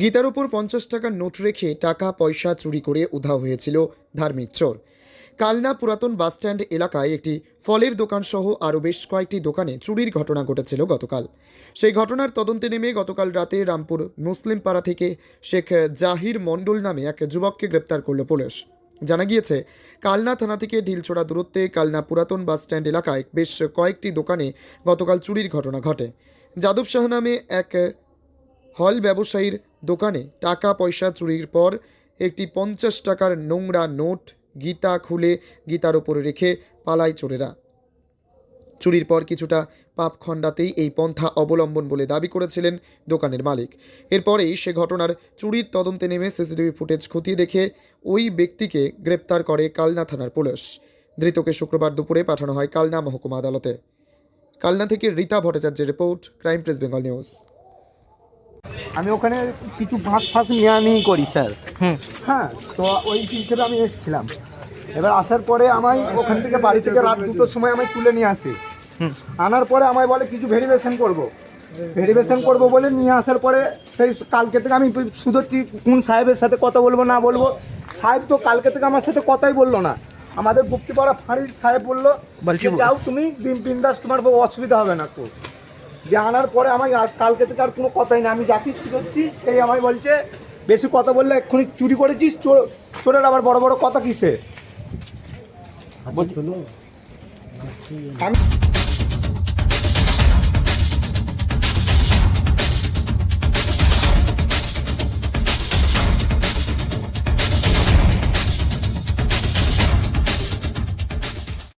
গীতার ওপর পঞ্চাশ টাকার নোট রেখে টাকা, পয়সা চুরি করে উধাও হয়েছিল ধার্মিক চোর। কালনা পুরাতন বাসস্ট্যান্ড এলাকায় একটি ফলের দোকান সহ আরও বেশ কয়েকটি দোকানে চুরির ঘটনা ঘটেছিল গতকাল। সেই ঘটনার তদন্তে নেমে গতকাল রাতে রামপুর মুসলিম পাড়া থেকে শেখ জাহির মণ্ডল নামে এক যুবককে গ্রেপ্তার করল পুলিশ। জানা গিয়েছে, কালনা থানা থেকে ঢিলছোড়া দূরত্বে কালনা পুরাতন বাসস্ট্যান্ড এলাকায় বেশ কয়েকটি দোকানে গতকাল চুরির ঘটনা ঘটে। যাদব শাহ নামে এক হল ব্যবসায়ীর দোকানে টাকা পয়সা চুরির পর একটি পঞ্চাশ টাকার নোংরা নোট, গীতা খুলে গীতার ওপরে রেখে পালায় চোরেরা। চুরির পর কিছুটা পাপ খণ্ডাতেই এই পন্থা অবলম্বন বলে দাবি করেছিলেন দোকানের মালিক। এরপরেই সে ঘটনার চুরির তদন্তে নেমে সিসিটিভি ফুটেজ খতিয়ে দেখে ওই ব্যক্তিকে গ্রেপ্তার করে কালনা থানার পুলিশ। ধৃতকে শুক্রবার দুপুরে পাঠানো হয় কালনা মহকুমা আদালতে। কালনা থেকে রীতা ভট্টাচার্যের report, crime press Bengal news. আমি ওখানে কিছু বাঁশ ফাঁস নিয়ে নিয়ে করি স্যার। হ্যাঁ তো ওই হিসেবে আমি এসেছিলাম। এবার আসার পরে আমায় ওখান থেকে বাড়ি থেকে রাত দুটোর সময় আমায় তুলে নিয়ে আসে। আনার পরে আমায় বলে কিছু ভেরিফিকেশন করব। ভেরিফিকেশন করব বলে নিয়ে আসার পরে সেই কালকে থেকে আমি শুধুটি কোন সাহেবের সাথে কথা বলব না বলব? সাহেব তো কালকে থেকে আমার সাথে কথাই বলল না। আমাদের গুপ্তিপাড়া ফাঁড়ির সাহেব বলল যাও তুমি দিন বিন্দাস তোমার অসুবিধা হবে না তো। যে আনার পরে আমায় আর কালকে থেকে আর কোনো কথাই না আমি যাকে করছি সেই আমায় বলছে বেশি কথা বললে এক্ষুনি চুরি করেছিস চোর চোরের আবার বড় বড় কথা কিসে? আমি